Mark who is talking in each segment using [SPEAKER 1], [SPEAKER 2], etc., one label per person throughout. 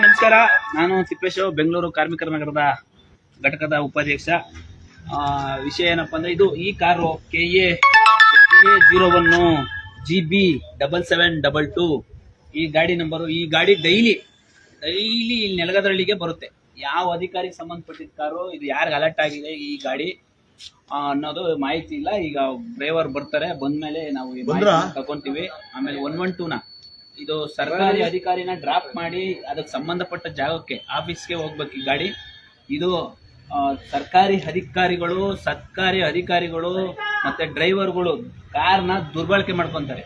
[SPEAKER 1] ನಮಸ್ಕಾರ. ನಾನು ತಿಪ್ಪೇಶು ಬೆಂಗಳೂರು ಕಾರ್ಮಿಕರ ನಗರದ ಘಟಕದ ಉಪಾಧ್ಯಕ್ಷ. ಆ, ವಿಷಯ ಏನಪ್ಪ ಅಂದ್ರೆ ಇದು ಈ car K A zero one G B double seven double two ಈ ಗಾಡಿ ನಂಬರು ಈ ಗಾಡಿ ಡೈಲಿ ಡೈಲಿ ಇಲ್ಲಿ ನೆಲಗದ್ರಳ್ಳಿಗೆ ಬರುತ್ತೆ. ಯಾವ ಅಧಿಕಾರಿಗೆ ಸಂಬಂಧಪಟ್ಟಿದ್ದ ಕಾರು ಇದು ಯಾರಿಗೆ ಅಲರ್ಟ್ ಆಗಿದೆ ಈ ಗಾಡಿ ಅನ್ನೋದು ಮಾಹಿತಿ ಇಲ್ಲ. ಈಗ ಡ್ರೈವರ್ ಬರ್ತಾರೆ ಬಂದ್ಮೇಲೆ ನಾವು ಈ ತಗೊಂತೀವಿ. ಆಮೇಲೆ ಒನ್ ಒನ್ ಟೂನ ಇದು ಸರ್ಕಾರಿ ಅಧಿಕಾರಿನ ಡ್ರಾಪ್ ಮಾಡಿ ಅದಕ್ಕೆ ಸಂಬಂಧಪಟ್ಟ ಜಾಗಕ್ಕೆ ಆಫೀಸ್ಗೆ ಹೋಗ್ಬೇಕು ಈ ಗಾಡಿ. ಇದು ಸರ್ಕಾರಿ ಅಧಿಕಾರಿಗಳು ಸರ್ಕಾರಿ ಅಧಿಕಾರಿಗಳು ಮತ್ತೆ ಡ್ರೈವರ್ಗಳು ಕಾರ್ನ ದುರ್ಬಳಕೆ ಮಾಡ್ಕೊಂತಾರೆ.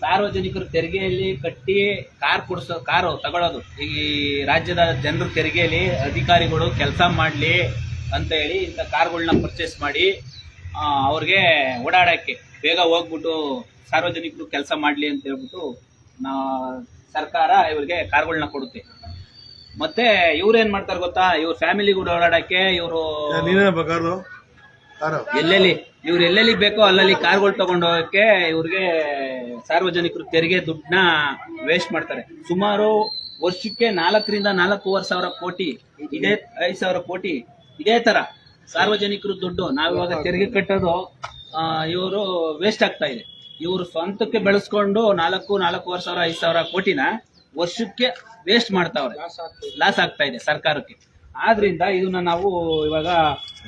[SPEAKER 1] ಸಾರ್ವಜನಿಕರು ತೆರಿಗೆಯಲ್ಲಿ ಕಟ್ಟಿ ಕಾರ್ ಕೊಡಿಸೋ ಕಾರು ತಗೊಳ್ಳೋದು ಈ ರಾಜ್ಯದ ಜನರು ತೆರಿಗೆಯಲ್ಲಿ ಅಧಿಕಾರಿಗಳು ಕೆಲಸ ಮಾಡಲಿ ಅಂತ ಹೇಳಿ ಇಂಥ ಕಾರ್ಗಳನ್ನ ಪರ್ಚೇಸ್ ಮಾಡಿ ಅವ್ರಿಗೆ ಓಡಾಡೋಕ್ಕೆ. ಬೇಗ ಹೋಗ್ಬಿಟ್ಟು ಸಾರ್ವಜನಿಕರು ಕೆಲಸ ಮಾಡಲಿ ಅಂತ ಹೇಳ್ಬಿಟ್ಟು ನಾ ಸರ್ಕಾರ ಇವ್ರಿಗೆ ಕಾರ್ಗಳನ್ನ ಕೊಡುತ್ತೆ. ಮತ್ತೆ ಇವ್ರೇನ್ ಏನ್ ಮಾಡ್ತಾರೆ ಗೊತ್ತಾ? ಇವ್ರ ಫ್ಯಾಮಿಲಿ ಕೂಡ ಓಡಾಡಕ್ಕೆ ಇವರು ಎಲ್ಲೆಲ್ಲಿ? ಇವ್ರು ಎಲ್ಲೆಲ್ಲಿ ಬೇಕೋ ಅಲ್ಲಲ್ಲಿ ಕಾರ್ಗಳು ತಗೊಂಡು ಹೋಗಕ್ಕೆ ಇವ್ರಿಗೆ ಸಾರ್ವಜನಿಕರು ತೆರಿಗೆ ದುಡ್ಡನ್ನ ವೇಸ್ಟ್ ಮಾಡ್ತಾರೆ. ಸುಮಾರು ವರ್ಷಕ್ಕೆ ನಾಲ್ಕರಿಂದ ನಾಲ್ಕೂವರೆ ಸಾವಿರ ಕೋಟಿ ಇದೇ ಐದು ಸಾವಿರ ಕೋಟಿ ಇದೇ ತರ ಸಾರ್ವಜನಿಕರು ದುಡ್ಡು. ನಾವಿವಾಗ ತೆರಿಗೆ ಕಟ್ಟೋದು ಇವರು ವೇಸ್ಟ್ ಆಗ್ತಾ ಇದೆ. ಇವರು ಸ್ವಂತಕ್ಕೆ ಬೆಳೆಸ್ಕೊಂಡು ನಾಲ್ಕು ನಾಲ್ಕೂವರೆ ಸಾವಿರ ಐದು ಸಾವಿರ ಕೋಟಿನ ವರ್ಷಕ್ಕೆ ವೇಸ್ಟ್ ಮಾಡ್ತಾವ್ರೆ. ಲಾಸ್ ಆಗ್ತಾ ಇದೆ. ಸರ್ಕಾರಕ್ಕೆ. ಆದ್ರಿಂದ ಇದನ್ನ ನಾವು ಇವಾಗ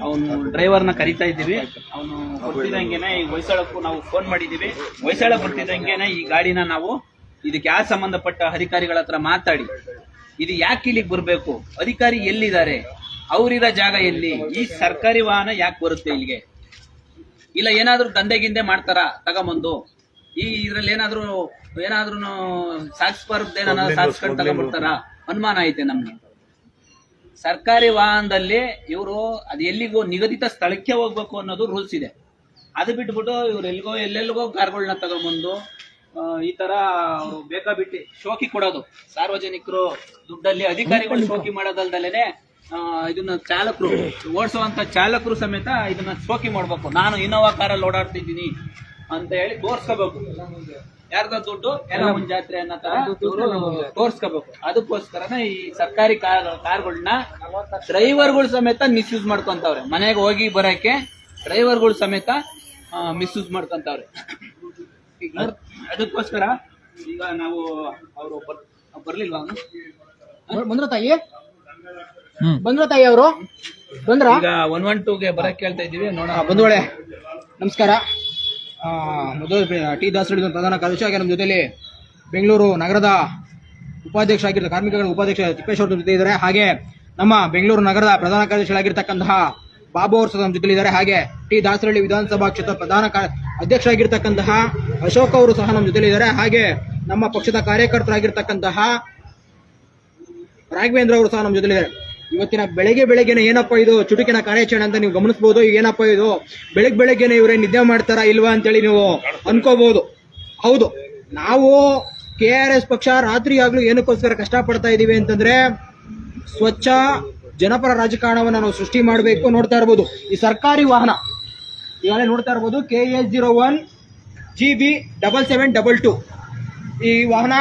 [SPEAKER 1] ಅವನು ಡ್ರೈವರ್ನ ಕರಿತಾ ಇದ್ದೀವಿ. ಅವನು ಬರ್ತಿದಂಗೆನೆ ಈ ಹೊಯ್ಸಳಕ್ಕೂ ನಾವು ಫೋನ್ ಮಾಡಿದ್ದೀವಿ. ಹೊಯ್ಸಳ ಬರ್ತಿದಂಗೆನೆ ಈ ಗಾಡಿನ ನಾವು ಇದಕ್ಕೆ ಯಾರು ಸಂಬಂಧಪಟ್ಟ ಅಧಿಕಾರಿಗಳ ಹತ್ರ ಮಾತಾಡಿ ಇದು ಯಾಕೆ ಇಲ್ಲಿಗೆ ಬರಬೇಕು? ಅಧಿಕಾರಿ ಎಲ್ಲಿದ್ದಾರೆ? ಅವರಿರೋ ಜಾಗ ಎಲ್ಲಿ? ಈ ಸರ್ಕಾರಿ ವಾಹನ ಯಾಕೆ ಬರುತ್ತೆ ಇಲ್ಲಿಗೆ? ಇಲ್ಲ ಏನಾದ್ರೂ ದಂಧೆ ಗಿಂದೆ ಮಾಡ್ತಾರ? ತಗೊಂಬಂದು. ಈ ಇದ್ರಲ್ಲಿ ಏನಾದ್ರು ಏನಾದ್ರೂ ಸಾಕ್ಸ್ಬಾರ್ದು ಏನಾದ್ರು ಸಾಕ್ಸ್ ತಗೊಂಡ್ಬಿಡ್ತಾರ? ಅನುಮಾನ ಐತೆ ನಮ್ಗೆ. ಸರ್ಕಾರಿ ವಾಹನದಲ್ಲಿ ಇವರು ಅದು ಎಲ್ಲಿಗೋ ನಿಗದಿತ ಸ್ಥಳಕ್ಕೆ ಹೋಗ್ಬೇಕು ಅನ್ನೋದು ರೂಲ್ಸ್ ಇದೆ. ಅದು ಬಿಟ್ಬಿಟ್ಟು ಇವ್ರು ಎಲ್ಲಿಗೋ ಎಲ್ಲೆಲ್ಲಿಗೋ ಕಾರ್ಗಳನ್ನ ತಗೊಂಬಂದು ಆ, ಈ ತರ ಬೇಕಾ ಬೇಕಾಬಿಟ್ಟಿ ಶೋಕಿ ಕೊಡೋದು. ಸಾರ್ವಜನಿಕರು ದುಡ್ಡಲ್ಲಿ ಅಧಿಕಾರಿಗಳು ಶೋಕಿ ಮಾಡೋದಲ್ದಲೇನೆ ಇದನ್ನ ಚಾಲಕರು ಓಡಿಸುವಂತ ಚಾಲಕರು ಸಮೇತ ಇದನ್ನ ಶೋಕಿ ಮಾಡ್ಬೇಕು. ನಾನು ಇನ್ನೋವಾ ಕಾರಲ್ಲಿ ಓಡಾಡ್ತಿದ್ದೀನಿ ಅಂತ ಹೇಳಿ ತೋರ್ಸ್ಕೋಬೇಕು. ಯಾರ್ದ ದುಡ್ಡು ಎಲ್ಲ ಒಂದ್ ಜಾತ್ರೆ ಅನ್ನೋ ತರ ತೋರ್ಸ್ಕೋಬೇಕು. ಅದಕ್ಕೋಸ್ಕರನೇ ಈ ಸರ್ಕಾರಿ ಕಾರ್ ಕಾರ್ಗಳನ್ನ ಡ್ರೈವರ್ಗಳು ಸಮೇತ ಮಿಸ್ಯೂಸ್ ಮಾಡ್ಕೊಂತವ್ರೆ. ಮನೆಗೆ ಹೋಗಿ ಬರಕ್ಕೆ ಡ್ರೈವರ್ಗಳು ಸಮೇತ ಮಿಸ್ಯೂಸ್ ಮಾಡ್ಕೊಂತವ್ರೆ. ಅದಕ್ಕೋಸ್ಕರ ಈಗ ನಾವು ಅವರು ಬರ್ಲಿಲ್ವಾ
[SPEAKER 2] ಮುಂದ್ರ ತಾಯಿ ಬಂದ್ರ ತಾಯಿ ಅವರು? ಬಂದ್ರ?
[SPEAKER 1] ಒನ್ ಒನ್ ಟೂಗೆ ಬರಕ್ ಕೇಳ್ತಾ ಇದೀವಿ ನೋಡೋಣ.
[SPEAKER 2] ಬಂದೋಳೆ ನಮಸ್ಕಾರ. ಮೊದಲು ಟಿ ದಾಸರಳ್ಳಿ ಪ್ರಧಾನ ಕಾರ್ಯದರ್ಶಿ ಹಾಗೆ ನಮ್ಮ ಜೊತೆಲಿ ಬೆಂಗಳೂರು ನಗರದ ಉಪಾಧ್ಯಕ್ಷ ಆಗಿರ್ತ ಕಾರ್ಮಿಕಗಳ ಉಪಾಧ್ಯಕ್ಷ ತಿಪ್ಪೇಶ್ ಅವ್ರ ಜೊತೆ ಇದ್ದಾರೆ. ಹಾಗೆ ನಮ್ಮ ಬೆಂಗಳೂರು ನಗರದ ಪ್ರಧಾನ ಕಾರ್ಯದರ್ಶಿಗಳಾಗಿರ್ತಕ್ಕಂತಹ ಬಾಬು ಅವರು ಸಹ ನಮ್ಮ ಜೊತೆಲಿ ಇದ್ದಾರೆ. ಹಾಗೆ ಟಿ ದಾಸರಳ್ಳಿ ವಿಧಾನಸಭಾ ಕ್ಷೇತ್ರ ಪ್ರಧಾನ ಅಧ್ಯಕ್ಷ ಅಧ್ಯಕ್ಷರಾಗಿರ್ತಕ್ಕಂತಹ ಅಶೋಕ್ ಅವರು ಸಹ ನಮ್ಮ ಜೊತೆಲಿ ಇದ್ದಾರೆ. ಹಾಗೆ ನಮ್ಮ ಪಕ್ಷದ ಕಾರ್ಯಕರ್ತರಾಗಿರ್ತಕ್ಕಂತಹ ರಾಘವೇಂದ್ರ ಅವರು ಸಹ ನಮ್ಮ ಜೊತೆಲಿದ್ದಾರೆ ಇವತ್ತಿನ ಬೆಳಗ್ಗೆ ಬೆಳಗ್ಗೆನೆ ಏನಪ್ಪ ಇದು? ಚುಟುಕಿನ ಕಾರ್ಯಾಚರಣೆ ಅಂತ ನೀವು ಗಮನಿಸಬಹುದು ಏನಪ್ಪ ಇದು? ಬೆಳಗ್ಗೆ ಬೆಳಗ್ಗೆನೆ ಇವರೇ ನಿದ್ದೆ ಮಾಡ್ತಾರಾ ಇಲ್ವಾ ಅಂತೇಳಿ ನೀವು ಅನ್ಕೋಬಹುದು ಹೌದು. ನಾವು ಕೆ ಆರ್ ಎಸ್ ಪಕ್ಷ ರಾತ್ರಿ ಆಗ್ಲೂ ಏನಕ್ಕೋಸ್ಕರ ಕಷ್ಟಪಡ್ತಾ ಇದೀವಿ ಅಂತಂದ್ರೆ ಸ್ವಚ್ಛ ಜನಪರ ರಾಜಕಾರಣವನ್ನು ನಾವು ಸೃಷ್ಟಿ ಮಾಡಬೇಕು ನೋಡ್ತಾ ಇರ್ಬೋದು. ಈ ಸರ್ಕಾರಿ ವಾಹನ ಈಗಾಗಲೇ ನೋಡ್ತಾ ಇರ್ಬೋದು K S zero one G B double seven double two. ಈ ವಾಹನ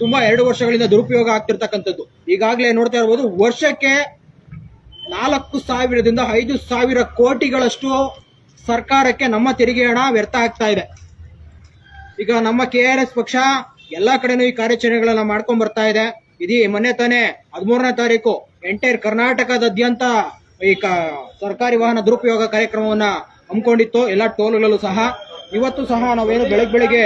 [SPEAKER 2] ತುಂಬಾ ಎರಡು ವರ್ಷಗಳಿಂದ ದುರುಪಯೋಗ ಆಗ್ತಿರ್ತಕ್ಕಂಥದ್ದು. ಈಗಾಗಲೇ ನೋಡ್ತಾ ಇರ್ಬೋದು, ವರ್ಷಕ್ಕೆ ನಾಲ್ಕು ಸಾವಿರದಿಂದ ಐದು ಸಾವಿರ ಕೋಟಿಗಳಷ್ಟು ಸರ್ಕಾರಕ್ಕೆ ನಮ್ಮ ತೆರಿಗೆ ಹಣ ವ್ಯರ್ಥ ಆಗ್ತಾ ಇದೆ. ಈಗ ನಮ್ಮ ಕೆ ಆರ್ ಎಸ್ ಪಕ್ಷ ಎಲ್ಲಾ ಕಡೆನೂ ಈ ಕಾರ್ಯಾಚರಣೆಗಳನ್ನ ಮಾಡ್ಕೊಂಡ್ ಬರ್ತಾ ಇದೆ. ಇದೀ ಮೊನ್ನೆ ತಾನೇ ಹದಿಮೂರನೇ ತಾರೀಕು ಎಂಟೈರ್ ಕರ್ನಾಟಕದಾದ್ಯಂತ ಈ ಸರ್ಕಾರಿ ವಾಹನ ದುರುಪಯೋಗ ಕಾರ್ಯಕ್ರಮವನ್ನ ಹಮ್ಮಿಕೊಂಡಿತ್ತು. ಎಲ್ಲ ಟೋಲ್ಗಳಲ್ಲೂ ಸಹ ಇವತ್ತು ಸಹ ನಾವೇನು ಬೆಳಗ್ಗೆ ಬೆಳಿಗ್ಗೆ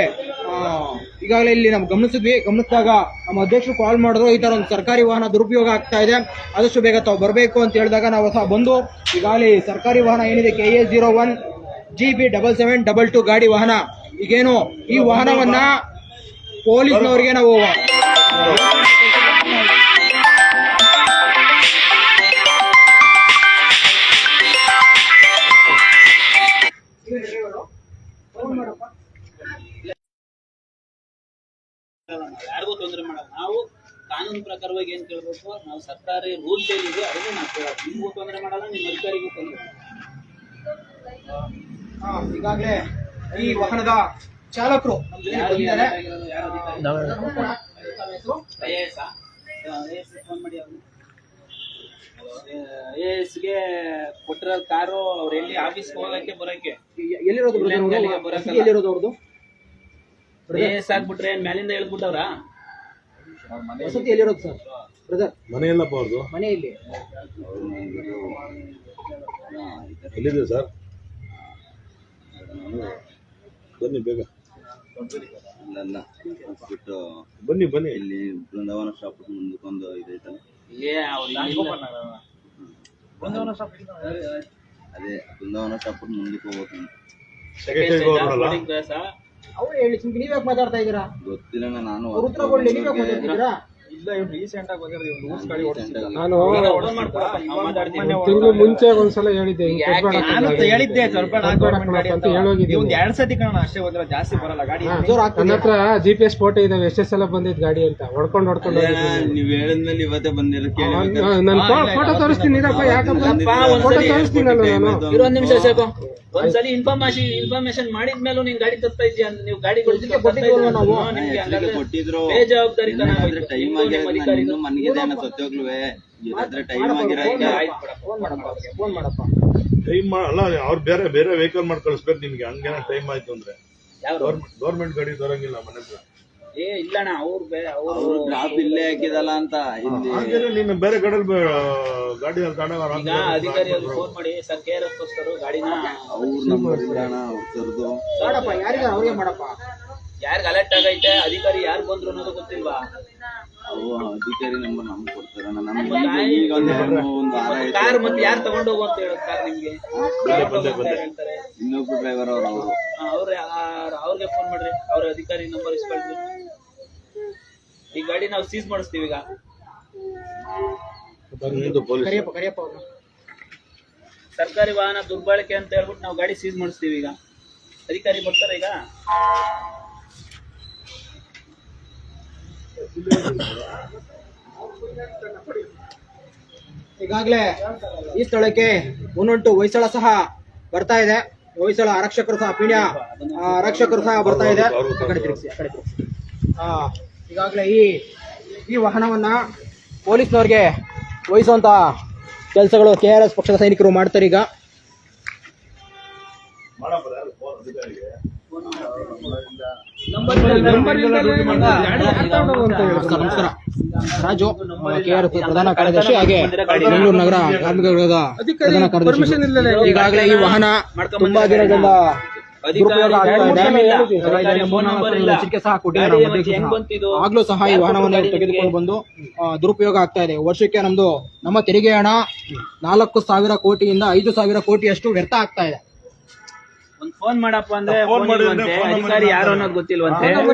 [SPEAKER 2] ಈಗಾಗಲೇ ಇಲ್ಲಿ ನಾವು ಗಮನಿಸಿದ್ವಿ, ಗಮನಿಸಿದಾಗ ನಮ್ಮ ಅಧ್ಯಕ್ಷರು ಕಾಲ್ ಮಾಡಿದ್ರು, ಈ ತರ ಒಂದು ಸರ್ಕಾರಿ ವಾಹನ ದುರುಪಯೋಗ ಆಗ್ತಾ ಇದೆ, ಆದಷ್ಟು ಬೇಗ ತಾವು ಬರಬೇಕು ಅಂತ ಹೇಳಿದಾಗ ನಾವು ಸಹ ಬಂದು, ಈಗಾಗಲೇ ಸರ್ಕಾರಿ ವಾಹನ ಏನಿದೆ K A zero one G B double seven double two ಗಾಡಿ ವಾಹನ, ಈಗೇನು ಈ ವಾಹನವನ್ನ ಪೊಲೀಸ್ನವರಿಗೆ ನಾವು
[SPEAKER 1] ಕೇಳ್ಬೇಕು ನಾವು ಸರ್ಕಾರಿ ರೂಲ್ಸ್ ಏನಿದೆ ಅದನ್ನೇ ನಾವು ಕೇಳೋದು. ನಿಮ್ಗೂ ತೊಂದರೆ ಮಾಡಲ್ಲ ನಿಮ್ಮ ಅಧಿಕಾರಿಗೂ ತೊಂದರೆ
[SPEAKER 2] ಈಗಾಗಲೇ ಈ ವಾಹನದ ಚಾಲಕರು
[SPEAKER 1] ಕೊಟ್ಟಿರೋ ಕಾರು ಅವ್ರು ಎಲ್ಲಿ? ಆಫೀಸ್ಗೆ ಹೋಗಕ್ಕೆ ಬರಕ್ಕೆ?
[SPEAKER 2] ಎಲ್ಲಿರೋದು ಎಲ್ಲಿರೋದು ಅವ್ರದ್ದು?
[SPEAKER 1] ಎಸ್ ಆಗ್ಬಿಟ್ರೆ ಏನ್ ಮ್ಯಾಲಿಂದ ಹೇಳ್ಬಿಟ್ಟವ್ರ?
[SPEAKER 2] ವಸತಿ ಎಲ್ಲಿರೋದು ಸರ್ ಬ್ರದರ್
[SPEAKER 3] ಮನೆ ಎಲ್ಲಪ್ಪ ಅವ್ರದ್ದು
[SPEAKER 2] ಮನೆ ಇಲ್ಲಿ
[SPEAKER 3] ಎಲ್ಲಿದೆ ಸರ್? ಬನ್ನಿ ಬೇಗ.
[SPEAKER 4] ಅಲ್ಲ ಬಿಟ್ಟು
[SPEAKER 3] ಬನ್ನಿ ಬನ್ನಿ.
[SPEAKER 4] ಇಲ್ಲಿ ಬೃಂದಾವನ ಶಾಪ್ ಮುಂದಕ್ಕೊಂದು ಇದೈತಲ್ಲ
[SPEAKER 1] ಏ ಅವ್ರು
[SPEAKER 4] ಅದೇ ಬೃಂದಾವನ ಶಾಪ್ ಮುಂದಕ್ಕೆ ಹೋಗ್ಬೇಕು
[SPEAKER 2] ಅವ್ರು ಹೇಳಿ ಸುಮ್ಕೆ ನೀವ್ ಮಾತಾಡ್ತಾ ಇದ್ದೀರಾ?
[SPEAKER 4] ಗೊತ್ತಿಲ್ಲ ನಾನು
[SPEAKER 2] ಉತ್ತರ ಕೊಡ್ಲಿ ನೀವ್ ಯಾಕೆ ಮಾತಾಡ್ತಿದ್ದೀರಾ
[SPEAKER 5] ನಾನು
[SPEAKER 1] ಮಾತಾಡ್ತೀನಿ
[SPEAKER 5] ತಿಂಗಳು ಮುಂಚೆ ಒಂದ್ಸಲ ಹೇಳಿದ್ದೆ ಹಿಂಗ್
[SPEAKER 6] ನಾನು ಹೇಳಿದ್ದೆ. ಸ್ವಲ್ಪ
[SPEAKER 5] ಅಂತ ಹೇಳೋಗಿದ್ದೀನಿ
[SPEAKER 6] ಎರಡ್ ಸತಿ ಕಾಣ ಅಷ್ಟೇ ಹೋದ್ರೆ ಜಾಸ್ತಿ ಬರಲ್ಲ ಗಾಡಿ
[SPEAKER 2] ಜೋರ್
[SPEAKER 5] ನನ್ನ ಹತ್ರ ಜಿ ಪಿ ಎಸ್ ಫೋಟೋ ಇದಾವೆ ಎಷ್ಟೇ ಸಲ ಬಂದಿದ್ ಗಾಡಿ ಅಂತ. ಹೊಡ್ಕೊಂಡು ಹೊಡ್ಕೊಂಡು
[SPEAKER 4] ನೀವ್ ಹೇಳಿದ್ಮೇಲೆ ಇವತ್ತೇ ಬಂದಿರೋ
[SPEAKER 5] ನಾನು ಫೋಟೋ ತೋರಿಸ್ತೀನಿ ಇರಪ್ಪ ಯಾಕಪ್ಪ? ಫೋಟೋ ತೋರಿಸ್ತೀನಲ್ಲ ನಾನು.
[SPEAKER 1] ಇರೋ ಒಂದ್ ನಿಮಿಷ ಸಾಕು ಒಂದ್ಸಲಿ ಇನ್ಫಾರ್ಮೇಶನ್ ಇನ್ಫಾರ್ಮೇಶನ್ ಮಾಡಿದ್ಮೇಲೂ ನೀನ್ ಗಾಡಿ ತರ್ತಾ ಇದೀಯ ಅಂತ ನೀವು ಗಾಡಿ
[SPEAKER 2] ನಾವು?
[SPEAKER 4] ಕೊಟ್ಟಿದ್ರು.
[SPEAKER 1] ಬೇಜವಾಬ್ದಾರಿ
[SPEAKER 4] ಟೈಮ್ ಆಗಿರೋ ಇನ್ನು ಟೈಮ್ ಆಗಿರೋ ಈಗ
[SPEAKER 2] ಫೋನ್ ಮಾಡಪ್ಪ ಫೋನ್ ಮಾಡಪ್ಪ.
[SPEAKER 3] ಟೈಮ್ ಅಲ್ಲ ಅವ್ರು ಬೇರೆ ಬೇರೆ ವೆಹಿಕಲ್ ಮಾಡಿ ಕಳಿಸ್ಬೇಕು ನಿಮ್ಗೆ. ಹಂಗೇನ ಟೈಮ್ ಆಯ್ತು ಅಂದ್ರೆ. ಗೌರ್ಮೆಂಟ್ ಗಾಡಿ ತರಂಗಿಲ್ಲ ಮನೆ ಹತ್ರ.
[SPEAKER 1] ಏ ಇಲ್ಲಣ್ಣ ಅವ್ರು ಬೇರೆ
[SPEAKER 4] ಅವ್ರು
[SPEAKER 1] ಅವರು
[SPEAKER 4] ಡ್ರಾಪ್ ಇಲ್ಲೇ ಹಾಕಿದಲ್ಲ ಅಂತ ಇಲ್ಲಿ
[SPEAKER 3] ಹಾಗಾದ್ರೆ ನೀನು ಬೇರೆ ಗಾಡಿಯಲ್ಲಿ ಗಾಡಿ ಅಲ್ಲಿ ತಗೊಂಡೋಗ
[SPEAKER 1] ಈಗ ಅಧಿಕಾರಿಗಳು ಫೋನ್ ಮಾಡಿ ಸರ್ ಕೆ ಆರ್ ಗಾಡಿನ
[SPEAKER 4] ಅವ್ರ ನಂಬರ್ ಇದ್ರಣ ಅವ್ರ ಸರ್ದು.
[SPEAKER 2] ಮಾಡಪ್ಪ ಯಾರಿಗಾರ ಅವ್ರಿಗೆ ಮಾಡಪ್ಪ.
[SPEAKER 1] ಯಾರಿಗ ಅಲರ್ಟ್ ಆಗೈತೆ? ಅಧಿಕಾರಿ ಯಾರು ಬಂದ್ರು ಅನ್ನೋದು ಗೊತ್ತಿಲ್ವಾ?
[SPEAKER 4] ಅಧಿಕಾರಿ ನಂಬರ್ ನಮ್ಗೆ ಕೊಡ್ತಾರ. ನಮ್ಗೆ ಈಗ ಒಂದು
[SPEAKER 1] ಕಾರ್ ಮತ್ತೆ ಯಾರು ತಗೊಂಡು ಹೋಗು ಅಂತ ಹೇಳೋದು ಕಾರ್ ನಿಮ್ಗೆ? ಯಾರ್ ಹೇಳ್ತಾರೆ
[SPEAKER 4] ಇನ್ನೊಬ್ರು ಡ್ರೈವರ್ ಅವ್ರು ಅವರು.
[SPEAKER 1] ಅವ್ರೆ ಆ- ಅವ್ರಿಗೆ ಫೋನ್ ಮಾಡ್ರಿ. ಅವ್ರ ಅಧಿಕಾರಿ ನಂಬರ್ ಇಸ್ಕೊಳ್ರಿ. ಈ ಗಾಡಿ ನಾವು ಸೀಸ್ ಮಾಡಿಸ್ತೀವಿ ಈಗ.
[SPEAKER 2] ಕರಿಯಪ್ಪ ಕರಿಯಪ್ಪ
[SPEAKER 1] ಸರ್ಕಾರಿ ವಾಹನ ದುರ್ಬಳಕೆ ಅಂತ ಹೇಳ್ಬಿಟ್ಟು ನಾವು ಗಾಡಿ ಸೀಸ್ ಮಾಡಿಸ್ತೀವಿ ಈಗ. ಅಧಿಕಾರಿ ಬರ್ತಾರೆ ಈಗ?
[SPEAKER 2] ಈಗಾಗಲೇ ಈ ಸ್ಥಳಕ್ಕೆ ಮುನ್ನುಂಟು ಹೊಯ್ಸಳ ಸಹ ಬರ್ತಾ ಇದೆ. ಹೊಯ್ಸಳ ಆರಕ್ಷಕರು ಸಹ, ಪೀಣ್ಯ ಆರಕ್ಷಕರು ಸಹ ಬರ್ತಾ ಇದೆ. ಈಗಾಗಲೇ ಈ ಈ ವಾಹನವನ್ನ ಪೊಲೀಸ್ನವ್ರಿಗೆ ವಹಿಸುವಂತ ಕೆಲಸಗಳು ಕೆ ಆರ್ ಎಸ್ ಪಕ್ಷದ ಸೈನಿಕರು ಮಾಡ್ತಾರೆ ಈಗ. ನಮಸ್ಕಾರ. ರಾಜು ಕೆ ಆರ್ ಎಸ್ ಪ್ರಧಾನ ಕಾರ್ಯದರ್ಶಿ ಹಾಗೆ ಬೆಂಗಳೂರು ನಗರ ಕಾರ್ಮಿಕ ವಿರೋಧ ಪ್ರಧಾನ ಕಾರ್ಯದರ್ಶಿ. ಈಗಾಗಲೇ ಈ ವಾಹನ ತುಂಬಾ.
[SPEAKER 1] ಬಂತಿದು?
[SPEAKER 2] ಆಗ್ಲೂ ಸಹ ಈ ವಾಹನವನ್ನು ತೆಗೆದುಕೊಂಡು ಬಂದು ದುರುಪಯೋಗ ಆಗ್ತಾ ಇದೆ. ವರ್ಷಕ್ಕೆ ನಮ್ದು ನಮ್ಮ ತೆರಿಗೆ ಹಣ ನಾಲ್ಕು ಸಾವಿರ ಕೋಟಿಯಿಂದ ಐದು ಸಾವಿರ ಕೋಟಿಯಷ್ಟು ವ್ಯರ್ಥ ಆಗ್ತಾ ಇದೆ.
[SPEAKER 1] ಒಂದ್ ಫೋನ್ ಮಾಡಪ್ಪ ಅಂದ್ರೆ
[SPEAKER 3] ಫೋನ್ ಮಾಡಿದ್ರೆ
[SPEAKER 1] ಅಧಿಕಾರಿ ಯಾರು ಅನ್ನೋದು ಗೊತ್ತಿಲ್ವಂತೆ. ಹೆಂಗ್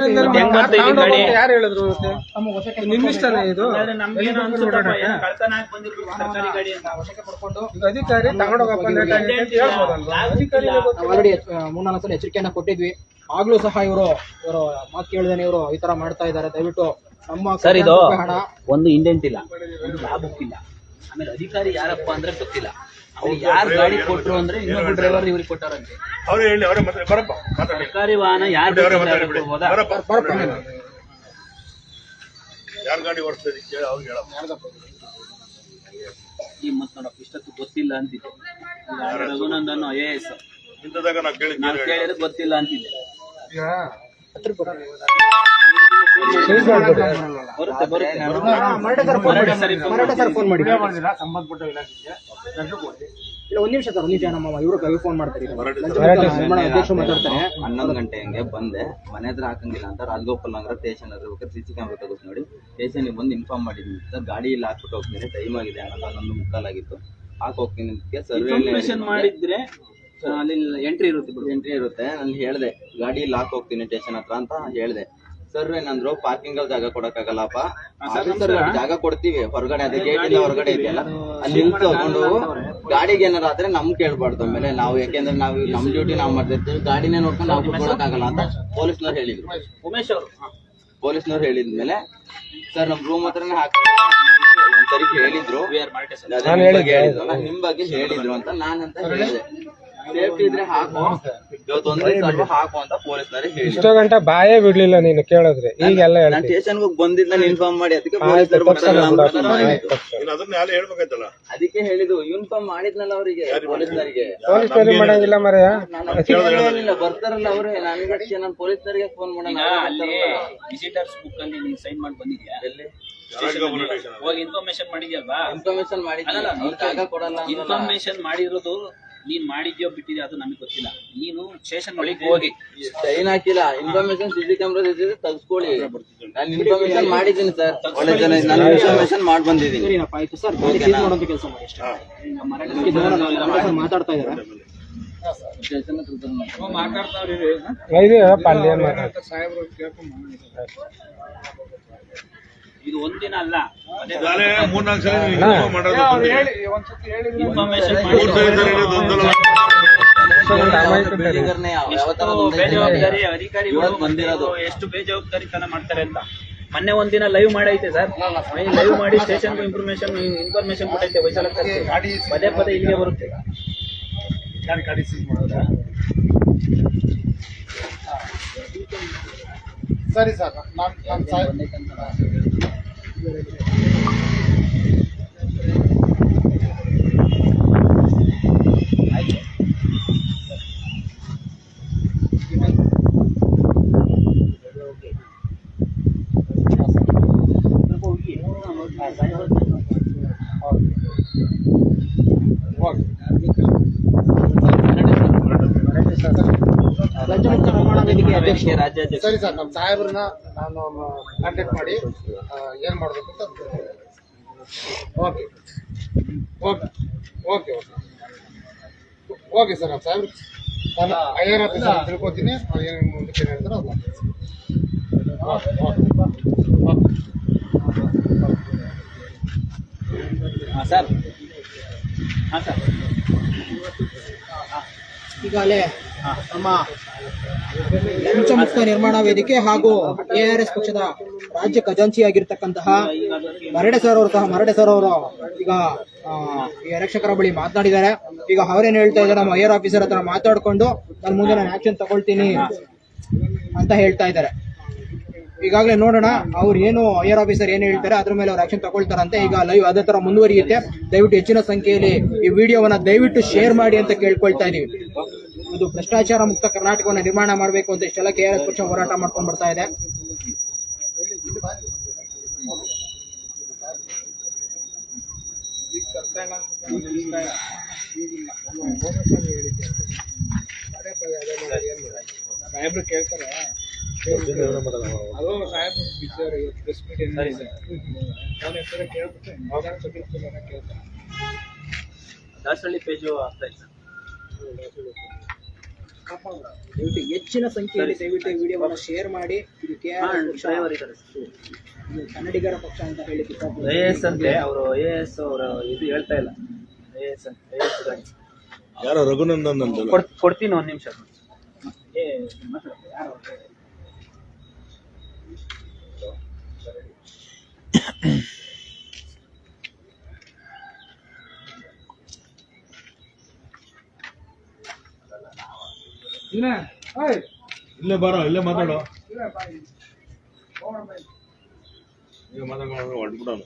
[SPEAKER 1] ಬಂತು ಈ ಗಾಡಿ?
[SPEAKER 5] ಯಾರು ಹೇಳಿದ್ರು ನಿಮ್ಮಿಷ್ಟನೇ ಇದು?
[SPEAKER 1] ನಮ್ಗೇನೋ ಅನ್ಸುತ್ತಪ್ಪ, ಏನೋ ಕಳ್ತನ ಆಗಿ ಬಂದಿರ್ಬೇಕು ಸರ್ಕಾರಿ ಗಾಡಿ ಅಂತ
[SPEAKER 2] ಪಡ್ಕೊಂಡು
[SPEAKER 5] ಈಗ ಅಧಿಕಾರಿ ತಗೊಂಡೋಗಪ್ಪ ಅಧಿಕಾರಿ
[SPEAKER 2] ಆಲ್ರೆಡಿ ಮೂರ್ನಾಲ್ಕು ಸಲ ಎಚ್ಚರಿಕೆಯನ್ನ ಕೊಟ್ಟಿದ್ವಿ. ಆಗ್ಲೂ ಸಹ ಇವರು ಇವರು ಮಾತು ಕೇಳಿದಾನೆ ಇವರು ಈ ತರ ಮಾಡ್ತಾ ಇದ್ದಾರೆ ದಯವಿಟ್ಟು ನಮ್ಮ
[SPEAKER 1] ಸರ್ ಇದು
[SPEAKER 2] ಹಣ
[SPEAKER 1] ಒಂದು ಇಂಡೆಂಟ್ ಇಲ್ಲ. ಒಂದು ಲಾಭಕ್ಕಿಲ್ಲ ಆಮೇಲೆ ಅಧಿಕಾರಿ ಯಾರಪ್ಪ ಅಂದ್ರೆ ಗೊತ್ತಿಲ್ಲ. ಯಾರು ಗಾಡಿ ಕೊಟ್ರು ಅಂದ್ರೆ ಇನ್ನೊಬ್ಬ ಡ್ರೈವರ್ ಇವ್ರಿಗೆ ಕೊಟ್ಟಾರಂತೆ.
[SPEAKER 3] ಅವ್ರು ಹೇಳಿ ಅವರೇ ಮತ್ತೆ ಬರಪ್ಪ ಮಾತಾಡಿ.
[SPEAKER 1] ಸರ್ಕಾರಿ ವಾಹನ ಯಾರು
[SPEAKER 3] ಅವರೇ ಮಾತಾಡಿ ಬಿಡಿ. ಬರಪ್ಪ
[SPEAKER 2] ಬರಪ್ಪ.
[SPEAKER 3] ಯಾರ್ ಗಾಡಿ ಓಡಿಸ್ತಾ ಇದೀವಿ ಕೇಳಿ ಅವ್ರಿಗೆ ಹೇಳಪ್ಪ.
[SPEAKER 1] ಈ ಮತ್ ನೋಡಪ್ಪ ಇಷ್ಟೊತ್ತು ಗೊತ್ತಿಲ್ಲ ಅಂತಿದ್ದೆ. Raghunandan I A S.
[SPEAKER 3] ಇಂಥದಾಗ ನಾವು ಕೇಳಿ
[SPEAKER 1] ನಾವು ಕೇಳಿದ್ರೆ ಗೊತ್ತಿಲ್ಲ ಅಂತಿದ್ದೆ.
[SPEAKER 5] ಈಗ ಸಂಬಂಧಪಟ್ಟ ಇಲಾಖೆಗೆ.
[SPEAKER 2] ಇಲ್ಲ ಒಂದ್ ನಿಮಿಷ ಸರ್ ಒಂದ್ ನಿಮಿಷ ನಮ್ಮ ಇವರು ಕವಿ ಫೋನ್ ಮಾಡ್ತಾರೆ ಮಾತಾಡ್ತಾರೆ.
[SPEAKER 4] ಹನ್ನೊಂದು ಗಂಟೆ ಹಂಗೆ ಬಂದೆ. ಮನೆ ಹತ್ರ ಹಾಕಂಗಿಲ್ಲ ಅಂತ ರಾಜಗೋಪಾಲ್ ನಗರ ಸ್ಟೇಷನ್ ಹತ್ರ ಬೇಕಾದ್ರೆ ಸಿ ಸಿ ಕ್ಯಾಮ್ರಾ ತೆಗೆದು ನೋಡಿ. ಸ್ಟೇಷನ್ಗೆ ಬಂದು ಇನ್ಫಾರ್ಮ್ ಮಾಡಿದ್ವಿ ಸರ್ ಗಾಡಿ ಇಲ್ಲಿ ಹಾಕ್ಬಿಟ್ಟು ಹೋಗ್ತೀನಿ. ಟೈಮ್ ಆಗಿದೆ ಅನ್ನೋದು ಹನ್ನೊಂದು ಮುಕ್ಕಾಲಾಗಿತ್ತು. ಹಾಕಿ ಹೋಗ್ತೀನಿ ಅಂತ ಸರ್ವೆ
[SPEAKER 1] ಇನ್ಫಾರ್ಮೇಶನ್ ಮಾಡಿದ್ರೆ ಅಲ್ಲಿ ಎಂಟ್ರಿ ಇರುತ್ತೆ ಬಿಡು.
[SPEAKER 4] ಎಂಟ್ರಿ ಇರುತ್ತೆ. ಅಲ್ಲಿ ಹೇಳ್ದೆ ಗಾಡಿ ಲಾಕ್ ಹೋಗ್ತೀನಿ ಸ್ಟೇಷನ್ ಹತ್ರ ಅಂತ ಹೇಳ್ದೆ. ಸರ್ ಏನಂದ್ರು ಪಾರ್ಕಿಂಗ್ ಅಲ್ಲಿ ಜಾಗ ಕೊಡಕ್ಕಾಗಲ್ಲಪ್ಪ ಸರ್ ಜಾಗ ಕೊಡ್ತೀವಿ. ಹೊರಗಡೆ ಅದೇ ಗೇಟ್ ಇಲ್ಲ ಹೊರಗಡೆ ಇದೆಯಲ್ಲ. ಅಲ್ಲಿ ನಿಲ್ತು ತಗೊಂಡು ಗಾಡಿಗೆ ಏನಾರ ಆದ್ರೆ ನಮ್ ಕೇಳ್ಬಾರ್ದು ಆಮೇಲೆ ನಾವು ಯಾಕೆಂದ್ರೆ ನಾವು ನಮ್ ಡ್ಯೂಟಿ ನಾವ್ ಮಾಡ್ತಿರ್ತೀವಿ. ಗಾಡಿನೇ ನೋಡ್ಕೊಂಡು ನಾವು ಕೊಡಕ್ಕಾಗಲ್ಲ ಅಂತ ಪೊಲೀಸ್ನವ್ರು ಹೇಳಿದ್ರು.
[SPEAKER 1] ಉಮೇಶ್ ಅವರು.
[SPEAKER 4] ಪೊಲೀಸ್ನವ್ರು ಹೇಳಿದ್ಮೇಲೆ ಸರ್ ನಮ್ ರೂಮ್ ಹತ್ರನೇ ಹಾಕಿ ಒಂದ್ಸರಿ ಹೇಳಿದ್ರು ಹೇಳಿದ್ರು ನಾನ್ ನಿಮ್ ಬಗ್ಗೆ ಹೇಳಿದ್ರು ಅಂತ ನಾನಂತ ಹೇಳಿದೆ. ಸೇಫ್ಟಿ ಇದ್ರೆ ಹಾಕು ಇವತ್ತು ಒಂದ್ ದಿವಸ ಅಲ್ವಾ ಹಾಕು ಅಂತ ಪೊಲೀಸ್ನವ್ರಿಗೆ ಹೇಳಿ
[SPEAKER 5] ಇಷ್ಟೋ ಗಂಟ ಬಾಯೇ ಬಿಡ್ಲಿಲ್ಲ ನೀನು ಕೇಳಿದ್ರೆ. ಈಗೆಲ್ಲ
[SPEAKER 4] ನಾನು
[SPEAKER 5] ಹೇಳ್ತೀನಿ
[SPEAKER 4] ಸ್ಟೇಷನ್ ಹೋಗಿ ಬಂದಿದ್ದ ಇನ್ಫಾರ್ಮ್ ಮಾಡಿ ಅದಕ್ಕೆ
[SPEAKER 5] ಆಯ್ತು
[SPEAKER 4] ಪೊಲೀಸರು
[SPEAKER 5] ತಪ್ಸಲ್ಲ ಬಿಡು,
[SPEAKER 4] ನಾನು
[SPEAKER 5] ಆಯ್ತು, ತಪ್ಸಲ್ಲ.
[SPEAKER 3] ಇನ್ನು ಅದನ್ನ ಯಾರು
[SPEAKER 4] ಅದಕ್ಕೆ ಹೇಳಿದ್ದು ಯೂನಿಫಾರ್ಮ್ ಮಾಡಿದ್ನಲ್ಲ ಅವರಿಗೆ ಪೊಲೀಸ್ನರಿಗೆ
[SPEAKER 5] ಪೊಲೀಸ್ ಬೇರೆ ಮಾಡಂಗಿಲ್ಲ ಮರೆಯ.
[SPEAKER 4] ನಾನು ಹೇಳಿಲ್ಲ ಬರ್ತಾರಲ್ಲ ಅವರೇ. ನನಗೆ ನಾನು ಪೊಲೀಸ್ನರಿಗೆ ಫೋನ್ ಮಾಡೋಣ.
[SPEAKER 1] ಈಗ
[SPEAKER 4] ಅವ್ರೇ
[SPEAKER 1] ಅಲ್ಲಿ
[SPEAKER 4] ಬರ್ತಾರಲ್ಲ.
[SPEAKER 1] ವಿಸಿಟರ್ಸ್ ಬುಕ್ ಅಲ್ಲಿ ನೀನ್ ಸೈನ್ ಮಾಡಿ ಬಂದಿದ್ಯಾ?
[SPEAKER 4] ಎಲ್ಲಿ?
[SPEAKER 1] ಅಲ್ಲಿ. ಹೋಗಿ ಇನ್ಫಾರ್ಮೇಶನ್ ಮಾಡಿದ್ಯಲ್ವಾ?
[SPEAKER 4] ಇನ್ಫಾರ್ಮೇಶನ್ ಮಾಡಿದ್ನಲ್ಲ
[SPEAKER 1] ಅಲ್ಲಲ್ಲ
[SPEAKER 4] ಅವ್ರು ಜಾಗ ಕೊಡಲ್ಲ ಅಂದ್ರಲ್ಲ.
[SPEAKER 1] ಇನ್ಫಾರ್ಮೇಶನ್ ಮಾಡಿರೋದು ನೀನ್ ಮಾಡಿದ್ಯೋ ಬಿಟ್ಟಿದ್ಯೋ ಅದು ನಮಗೆ ಗೊತ್ತಿಲ್ಲ. ನೀನು ಸ್ಟೇಷನ್ ಒಳಗೆ ಹೋಗಿ.
[SPEAKER 4] ಸೈನ್ ಹಾಕಿಲ್ಲ. ಇನ್ಫಾರ್ಮೇಶನ್ ಸಿಸಿ ಕ್ಯಾಮ್ರಾ ಇದ್ರೆ ತಗ್ಸ್ಕೊಳ್ಳಿ. ನಾನು ಇನ್ಫಾರ್ಮೇಶನ್ ಮಾಡಿದ್ದೀನಿ ಸರ್ ಒಳ್ಳೆ ಜನ ನಾನು ಇನ್ಫಾರ್ಮೇಶನ್ ಮಾಡಿ ಬಂದಿದ್ದೀನಿ.
[SPEAKER 2] ಸರಿನಪ್ಪ ಆಯ್ತು ಸರ್. ಮಾಡೋಂಥ ಕೆಲಸ ಮಾಡಿ ಮಾತಾಡ್ತಾ ಇದ್ದಾರೆ.
[SPEAKER 1] ಮಾತಾಡ್ತಾವ್ರಿ
[SPEAKER 5] ಸಾಹೇಬ್ರು ಮಾತಾಡ್ತಾರೆ
[SPEAKER 1] ಇದು ಒಂದಿನ ಅಲ್ಲ.
[SPEAKER 3] ಮೂರ್ನಾಲ್ಕು ಸಲ ಮಾಡೋದು.
[SPEAKER 1] ಇನ್ಫಾರ್ಮೇಶನ್ ಬೇಜವಾಬ್ದಾರಿ ಅಧಿಕಾರಿಗಳು.
[SPEAKER 4] ಬಂದಿರೋದು
[SPEAKER 1] ಎಷ್ಟು ಬೇಜವಾಬ್ದಾರಿತನ ಮಾಡ್ತಾರೆ ಅಂತ. ಮೊನ್ನೆ ಒಂದಿನ ಲೈವ್ ಮಾಡೈತೆ ಸರ್ ಲೈವ್ ಮಾಡಿ ಸ್ಟೇಷನ್ ಇನ್ಫಾರ್ಮೇಶನ್ ಇನ್ಫಾರ್ಮೇಶನ್ ಕೊಟ್ಟೈತೆ ವೈಶಾಲಕ್ಕೆ ಪದೇ ಪದೇ ಇಲ್ಲಿಗೆ ಬರುತ್ತೆ.
[SPEAKER 5] ಸರಿ ಸರ್ ನಾನು
[SPEAKER 2] Obrigado. ಅಧ್ಯಕ್ಷ
[SPEAKER 1] ರಾಜ್ಯಾಧ್ಯಕ್ಷ.
[SPEAKER 5] ಸರಿ ಸರ್ ನಮ್ಮ ಸಾಹೇಬ್ರನ್ನ ನಾನು ಕಾಂಟ್ಯಾಕ್ಟ್ ಮಾಡಿ ಏನು ಮಾಡಬೇಕು ಅಂತ okay. Okay. Okay okay. Okay sir ನಮ್ಮ ಸಾಹೇಬ್ರು. ನಾನು ಐಆರ್ ಆರ್ ಆಫೀಸರ್ ತಿಳ್ಕೊತೀನಿ. ಏನು ಮುಂದಕ್ಕೆ ಏನು ಹೇಳ್ತಾರೋ ಅದು ಮಾಡ್ತೀನಿ. ಓಕೆ ಓಕೆ ಓಕೆ
[SPEAKER 1] ಹಾಂ ಸರ್. ಹಾಂ ಸರ್.
[SPEAKER 2] ಈಗಾಗಲೇ ನಮ್ಮ ಪಂಚಮುಕ್ತ ನಿರ್ಮಾಣ ವೇದಿಕೆ ಹಾಗೂ ಎಆರ್ಎಸ್ ಪಕ್ಷದ ರಾಜ್ಯ ಖಜಾಂಚಿಯಾಗಿರ್ತಕ್ಕಂತಹ ಮರಡೆ ಸರ್ ಅವರು ಸಹ, ಮರಡೆ ಸರ್ ಅವರು ಈಗ ಈ ಅರಕ್ಷಕರ ಬಳಿ ಮಾತನಾಡಿದ್ದಾರೆ. ಈಗ ಅವರೇನು ಹೇಳ್ತಾ ಇದ್ದಾರೆ, ನಮ್ಮ ಐಆರ್ ಆಫೀಸರ್ ಹತ್ರ ಮಾತಾಡ್ಕೊಂಡು ನನ್ನ ಮುಂದೆ ನಾನು ಆಕ್ಷನ್ ತಗೊಳ್ತೀನಿ ಅಂತ ಹೇಳ್ತಾ ಇದ್ದಾರೆ. ಈಗಾಗಲೇ ನೋಡೋಣ ಅವ್ರು ಏನು ಹೈಯರ್ ಆಫೀಸರ್ ಏನು ಹೇಳ್ತಾರೆ, ಅದ್ರ ಮೇಲೆ ಅವ್ರು ಆಕ್ಷನ್ ತಗೊಳ್ತಾರಂತೆ. ಈಗ ಲೈವ್ ಅದೇ ತರ ಮುಂದುವರಿಯುತ್ತೆ. ದಯವಿಟ್ಟು ಹೆಚ್ಚಿನ ಸಂಖ್ಯೆಯಲ್ಲಿ ಈ ವಿಡಿಯೋವನ್ನ ದಯವಿಟ್ಟು ಶೇರ್ ಮಾಡಿ ಅಂತ ಕೇಳ್ಕೊಳ್ತಾ ಇದೀವಿ. ಇದು ಭ್ರಷ್ಟಾಚಾರ ಮುಕ್ತ ಕರ್ನಾಟಕವನ್ನ ನಿರ್ಮಾಣ ಮಾಡಬೇಕು ಅಂತ ಇಷ್ಟೆಲ್ಲ ಕೆ ಆರ್ ಎಸ್ ಪಕ್ಷ ಹೋರಾಟ ಮಾಡ್ಕೊಂಡು ಬರ್ತಾ ಇದೆ.
[SPEAKER 5] ಸಾಹೇಬ್ರು ಕೇಳ್ತಾರೆ. ಅದು ಪ್ರೆಸ್
[SPEAKER 1] ಸರಿ ಸರ್
[SPEAKER 5] ಅವನ ಹೆಸರು ಕೇಳ್ಬಿಟ್ಟು ಅವನ ಸತೀಶ್ ಕೇಳ್ತಾರೆ
[SPEAKER 1] ದಾಸಹಳ್ಳಿ ಪೇಜು ಆಗ್ತಾ ಇದೆ.
[SPEAKER 2] ದಯವಿಟ್ಟು ಹೆಚ್ಚಿನ ಸಂಖ್ಯೆಯಲ್ಲಿ ದಯವಿಟ್ಟು ಈ ವಿಡಿಯೋವನ್ನ ಶೇರ್ ಮಾಡಿ. ಇದು ಕೆ ಆರ್
[SPEAKER 1] ಡ್ರೈವರ್ ಇದ್ದಾರೆ.
[SPEAKER 2] ಇದು ಕನ್ನಡಿಗರ ಪಕ್ಷ ಅಂತ ಹೇಳಿ.
[SPEAKER 1] ಎ ಎಸ್ ಅಂತೆ ಅವರು ಎ ಎಸ್ ಅವರು ಇದು ಹೇಳ್ತಾ ಇಲ್ಲ. ಎ ಎಸ್ ಅಂತ ಎ ಎಸ್
[SPEAKER 3] ಯಾರೋ ರಘುನಂದನ್
[SPEAKER 1] ಕೊಡ್ತೀನಿ ಒಂದು ನಿಮಿಷ. ಏ ಮಾತಾಡ್ತಾರೆ ಯಾರು ಅವ್ರು?
[SPEAKER 3] ಇಲ್ಲೇ ಬಾರೋ ಇಲ್ಲೇ ಮಾತಾಡೋ ಈಗ ಮಾತಾಡ್ಕೊಂಡು ಹೊರಟ್ಬಿಡೋನು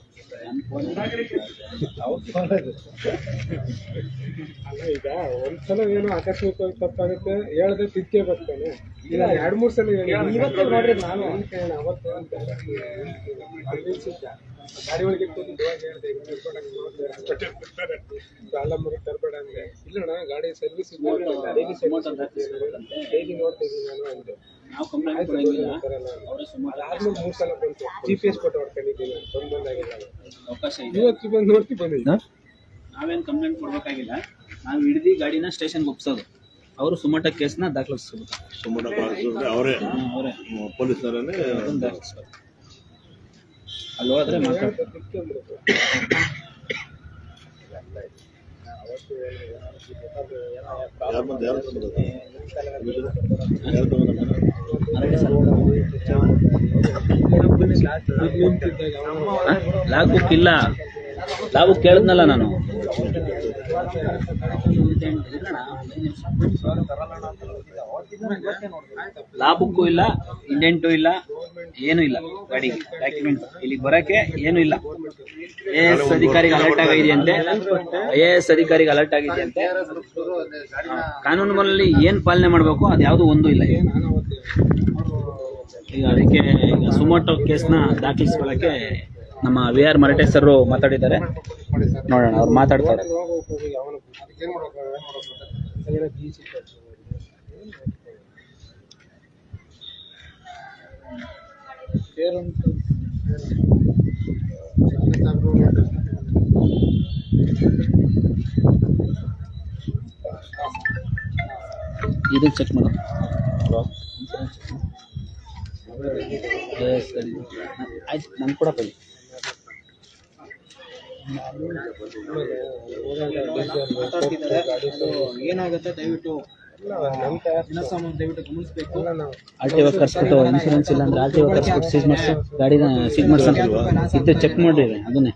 [SPEAKER 5] ಅಲ್ಲ ಈಗ ಒಂದ್ಸಲ ಏನೋ ಆಕಸ್ಮಿಕವಾಗಿ ತಪ್ಪಾಗುತ್ತೆ ಹೇಳ್ದೆ ತಿದ್ದೆ ಬರ್ತಾನೆ. ಇಲ್ಲ ಎರಡ್ ಮೂರ್ ಸಲ ಇವತ್ತು ನೋಡ್ರಿ ನಾನು. ಅವತ್ತು ಗಾಡಿ ಒಳಗೆ ಹೇಳ್ದೆ. ಸಾಲ ಮಗ ತರಬೇಡ ಅಂದ್ರೆ ಇಲ್ಲಣ್ಣ ಗಾಡಿ ಸರ್ವಿಸ್ ಡೈಲಿ ನೋಡ್ತಿದ್ದೀನಿ ಡೈಲಿ ನೋಡ್ತಾ ಇದ್ದೀನಿ ನಾನು ಅಂದೆ
[SPEAKER 1] ನಾವು ಕಂಪ್ಲೇಂಟ್ ಕೊಡಂಗಿಲ್ಲ ಅವರೇ ಸುಮಾರು
[SPEAKER 5] ಮೂರು ಮೂರ್ ಸಲ ಬಂತು. ಜಿ ಪಿ ಎಸ್ ಕೊಟ್ಟು ಹೊಡ್ಕೊಂಡಿದ್ದೀನಿ. ಬಂದ್ ಬಂದಾಗಿಲ್ಲ.
[SPEAKER 1] ಅವಕಾಶ ಇದೆ.
[SPEAKER 5] ಇವತ್ತು ಬಂದು ನೋಡ್ತಿ ಬಂದಿದ್ದೆ
[SPEAKER 1] ನಾವೇನು ಕಂಪ್ಲೇಂಟ್ ಕೊಡ್ಬೇಕಾಗಿಲ್ಲ. ನಾವು ಹಿಡಿದು ಗಾಡಿನ ಸ್ಟೇಷನ್ಗೆ ಒಪ್ಸೋದು. ಅವರು ಸುಮಟ ಕೇಸ್ನ ದಾಖಲಿಸ್ಬೇಕು
[SPEAKER 3] ಸುಮ್ಮನೆ ಕಾಣಿಸಿದ್ರೆ ಅವರೇ.
[SPEAKER 1] ಅವರೇ.
[SPEAKER 3] ಪೊಲೀಸರನ್ನೇ
[SPEAKER 1] ದಾಖಲಿಸ್ಬೇಕು ಅಲ್ಲಿ ಹೋದ್ರೆ ಮಾತಾಡ್ತಾರೆ ಲಾಗ್ ಬುಕ್ ಇಲ್ಲ ಲಾಗ್ ಬುಕ್ ಕೇಳಿದ್ನಲ್ಲ ನಾನು. ಲಾಭಕ್ಕೂ ಇಲ್ಲ ಇಂಡೆಂಟು ಇಲ್ಲ ಏನು ಇಲ್ಲ ಗಾಡಿ ಡಾಕ್ಯುಮೆಂಟ್ ಇಲ್ಲಿಗೆ ಬರಕ್ಕೆ ಏನು ಇಲ್ಲ. ಐ ಎ ಎಸ್ ಅಧಿಕಾರಿಗೆ ಅಲರ್ಟ್ ಆಗಿದೆಯಂತೆ. ಐ ಎ ಎಸ್ ಅಧಿಕಾರಿಗೆ ಅಲರ್ಟ್ ಆಗಿದೆಯಂತೆ. ಅಂತ ಕಾನೂನು ಮನೆಯಲ್ಲಿ ಏನ್ ಪಾಲನೆ ಮಾಡಬೇಕು? ಅದ್ಯಾವುದು ಒಂದು ಇಲ್ಲ. ಈಗ. ಅದಕ್ಕೆ ಈಗ ಸುಮೋಟೋ ಕೇಸ್ನ ದಾಖಲಿಸ್ಕೊಳ್ಳೋಕ್ಕೆ ನಮ್ಮ ವಿ ಆರ್ ಮರಟೇಶ್ವರರು ಮಾತಾಡಿದ್ದಾರೆ ನೋಡೋಣ, ಅವ್ರು ಮಾತಾಡ್ತಾರೆ
[SPEAKER 5] ಇದನ್ನು ಮಾಡ್ಬೇಕು ಏನ್ ಮಾಡ್ಬೇಕು
[SPEAKER 1] ಇದು ಚೆಕ್ ಮಾಡು ಆಯ್ತು ನನ್ಗೆ ಕೂಡ ಬನ್ನಿ.
[SPEAKER 2] ಮಾತಾಡ್ತಿದ್ದಾರೆ ಅದು ಏನಾಗುತ್ತೆ ದಯವಿಟ್ಟು ಜನಸಾಮಾನ್ಯ ದಯವಿಟ್ಟು ಗಮನಿಸಬೇಕು.
[SPEAKER 1] ಆರ್ ಟಿ ಕರ್ಸ್ಬಿಟ್ಟು ಇನ್ಶೂರೆನ್ಸ್ ಇಲ್ಲ ಅಂದ್ರೆ ಆರ್ ಟಿ ಕರ್ಸ್ಬಿಟ್ಟು ಸೀಸ್ ಮಾಡಿಸಿ ಗಾಡಿನ ಸೀಸ್ ಮಾಡ್ಸಂತ ಇದು ಚೆಕ್ ಮಾಡ್ರಿ ಅದನ್ನೇ.